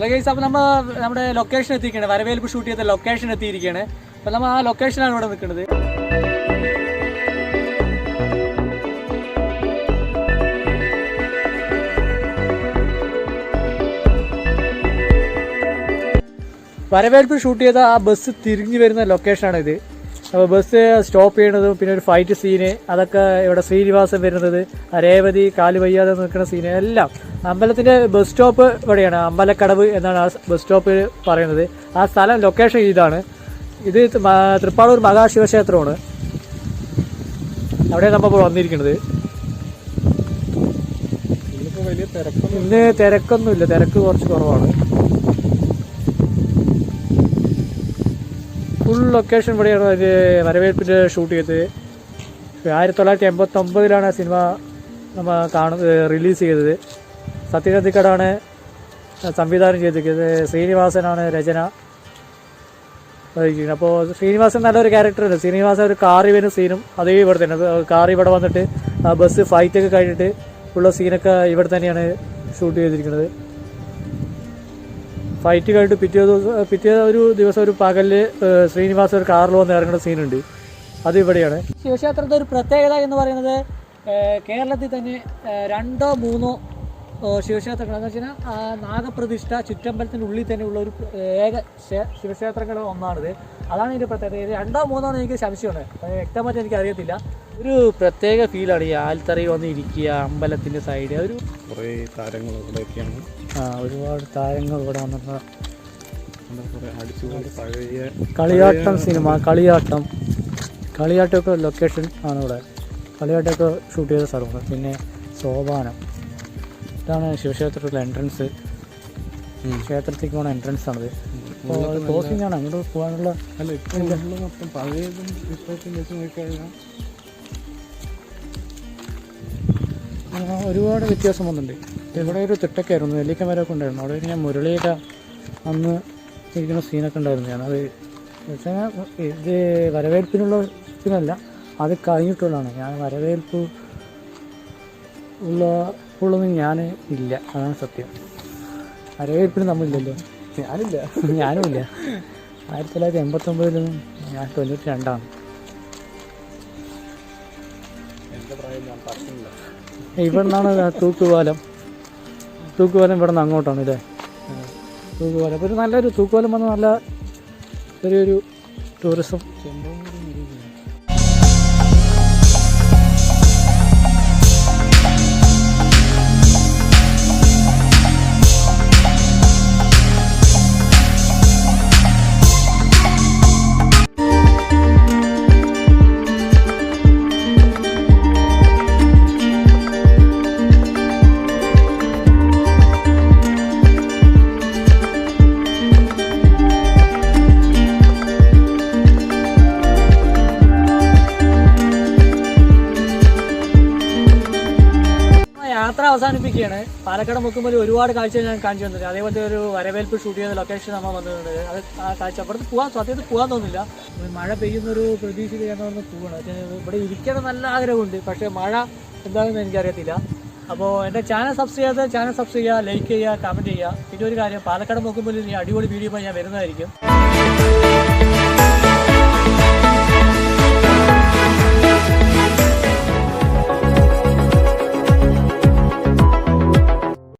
Guys അപ്പോൾ നമ്മൾ നമ്മുടെ ലൊക്കേഷൻ എത്തിയിരിക്കുകയാണ്. വരവേൽപ്പ് ഷൂട്ട് ചെയ്ത ലൊക്കേഷൻ എത്തിയിരിക്കുകയാണ്. അപ്പോൾ നമ്മൾ ആ ലൊക്കേഷനാണ് ഇവിടെ നിൽക്കുന്നത്. വരവേൽപ്പ് ഷൂട്ട് ചെയ്ത ആ ബസ് തിരിഞ്ഞു വരുന്ന ലൊക്കേഷനാണ് ഇത് അപ്പോൾ ബസ് സ്റ്റോപ്പ് ചെയ്യണതും പിന്നെ ഒരു ഫൈറ്റ് സീന് അതൊക്കെ ഇവിടെ ശ്രീനിവാസൻ വരുന്നത് രേവതി കാൽ വയ്യാതെ നിൽക്കുന്ന സീന് എല്ലാം. അമ്പലത്തിന്റെ ബസ് സ്റ്റോപ്പ് ഇവിടെയാണ് അമ്പലക്കടവ് എന്നാണ് ആ ബസ് സ്റ്റോപ്പ് പറയുന്നത്. ആ സ്ഥലം ലൊക്കേഷൻ ഇതാണ്. ഇത് തൃപ്പാളൂർ മഹാശിവക്ഷേത്രമാണ്. അവിടെ നമ്മൾ ഇപ്പോൾ വന്നിരിക്കുന്നത്. ഇന്ന് തിരക്കൊന്നുമില്ല തിരക്ക് കുറച്ച് കുറവാണ്. ഫുൾ ലൊക്കേഷൻ ഇവിടെയാണ് അതിന്റെ വരവേൽപ്പിന്റെ ഷൂട്ട് ചെയ്തത്. ആയിരത്തി തൊള്ളായിരത്തി ആ സിനിമ നമ്മൾ കാണുന്നത് റിലീസ് ചെയ്തത്. സത്യനന്ദിക്കടാണ് സംവിധാനം ചെയ്തിരിക്കുന്നത്. ശ്രീനിവാസനാണ് രചന. അപ്പോൾ ശ്രീനിവാസൻ നല്ലൊരു ക്യാരക്ടറുണ്ട് ശ്രീനിവാസൻ ഒരു കാറി വരുന്ന സീനും അതേ ഇവിടെ തന്നെ. കാറി ഇവിടെ വന്നിട്ട് ബസ് ഫൈറ്റൊക്കെ കഴിഞ്ഞിട്ട് ഉള്ള സീനൊക്കെ ഇവിടെ തന്നെയാണ് ഷൂട്ട് ചെയ്തിരിക്കുന്നത്. ഫൈറ്റ് കഴിഞ്ഞിട്ട് പിറ്റേ ദിവസം പിറ്റേ ഒരു ദിവസം ഒരു പകൽ ശ്രീനിവാസ് ഒരു കാറിൽ വന്ന് ഇറങ്ങുന്ന സീനുണ്ട്. അത് ഇവിടെയാണ്. ശിവക്ഷേത്രത്തെ ഒരു പ്രത്യേകത എന്ന് പറയുന്നത് കേരളത്തിൽ തന്നെ രണ്ടോ മൂന്നോ ശിവക്ഷേത്രങ്ങൾ എന്ന് വെച്ചാൽ നാഗപ്രതിഷ്ഠ ചുറ്റമ്പലത്തിന്റെ ഉള്ളിൽ തന്നെ ഉള്ള ഒരു ഏക ശിവക്ഷേത്രങ്ങളിൽ ഒന്നാണിത്. അതാണ് ഇതിന്റെ പ്രത്യേകത. രണ്ടോ മൂന്നോ എന്ന് എനിക്ക് സംശയമാണ്. വ്യക്തമായിട്ട് എനിക്ക് അറിയത്തില്ല ഒരു പ്രത്യേക ഫീലാണ് ഈ ആൽത്തറയിൽ വന്ന് ഇരിക്കുക അമ്പലത്തിന്റെ സൈഡ് ഒരു കുറേ താരങ്ങൾ ഇവിടെയൊക്കെയാണ്. ആ, ഒരുപാട് താരങ്ങൾ ഇവിടെ വന്നിട്ട് കളിയാട്ടം സിനിമ കളിയാട്ടം. കളിയാട്ടമൊക്കെ ലൊക്കേഷൻ ആണ് ഇവിടെ. കളിയാട്ടമൊക്കെ ഷൂട്ട് ചെയ്ത സ്ഥലമാണ്. പിന്നെ സോപാനം. ഇതാണ് ശിവക്ഷേത്രത്തിലെ എൻട്രൻസ് ക്ഷേത്രത്തിലേക്ക് പോകുന്ന എൻട്രൻസ് ആണ് അപ്പോൾ ക്ലോസിംഗ് ആണ്. അങ്ങോട്ട് പോകാനുള്ള അല്ല ഇപ്പൊ ഉള്ള മൊത്തം പഴയതും ഇപ്പോഴത്തെ വെച്ച് നോക്കിക്കഴിഞ്ഞാൽ ഒരുപാട് വ്യത്യാസം വന്നിട്ടുണ്ട്. ഇവിടെ ഒരു തിട്ടക്കായിരുന്നു നെല്ലിക്കമരമൊക്കെ ഉണ്ടായിരുന്നു. അവിടെ ഞാൻ മുരളിയൊക്കെ അന്ന് ഇരിക്കുന്ന സീനൊക്കെ ഉണ്ടായിരുന്നു ഞാനത് വെച്ചാൽ ഇത് വരവേൽപ്പിനുള്ള ഇതിനല്ല അത് കഴിഞ്ഞിട്ടുള്ളതാണ്. ഞാൻ വരവേൽപ്പ് ഉള്ള ഉള്ളൊന്നും ഞാൻ ഇല്ല അതാണ് സത്യം. വരവേൽപ്പിന് നമ്മളില്ലല്ലോ ഞാനില്ല. ഞാനുമില്ല. ആയിരത്തി തൊള്ളായിരത്തി എൺപത്തൊമ്പതിലും ഞാൻ തൊണ്ണൂറ്റി രണ്ടാണ് എന്റെ പ്രായം ഞാൻ പറഞ്ഞില്ല. ഇവിടെ നിന്നാണ് തൂക്കുപാലം. തൂക്കുപാലം ഇവിടെ നിന്ന് അങ്ങോട്ടാണ് ഇല്ലേ തൂക്കുപാലം. അപ്പോൾ ഒരു നല്ലൊരു തൂക്കുപാലം വന്ന നല്ല ചെറിയൊരു ടൂറിസം യാത്ര അവസാനിപ്പിക്കുകയാണ്. പാലക്കാട് മുക്കുമ്പോൾ ഒരുപാട് കാഴ്ചകൾ ഞാൻ കാണിച്ചു തന്നിട്ടുണ്ട്. അതേപോലത്തെ ഒരു വരവേൽപ്പ് ഷൂട്ട് ചെയ്ത ലൊക്കേഷൻ നമ്മൾ വന്നിട്ടുണ്ട്. അത് ആ കാഴ്ച അപ്പുറത്ത് പോകാൻ സത്യത്തിൽ പോകാൻ തോന്നില്ല മഴ പെയ്യുന്നൊരു പ്രതീക്ഷയിൽ ഞാൻ വന്ന് പോകണം ഇവിടെ ഇരിക്കണം നല്ല ആഗ്രഹമുണ്ട്. പക്ഷേ മഴ എന്താണെന്ന് എനിക്കറിയത്തില്ല. അപ്പോൾ എന്റെ ചാനൽ സബ്സ്ക്രൈബ് ചെയ്യാതെ ചാനൽ സബ്സ്ക്രൈബ് ചെയ്യുക ലൈക്ക് ചെയ്യുക കമന്റ് ചെയ്യുക. പിന്നെ ഒരു കാര്യം പാലക്കാട് നോക്കുമ്പോൾ ഇനി അടിപൊളി വീഡിയോ ഞാൻ വരുന്നതായിരിക്കും.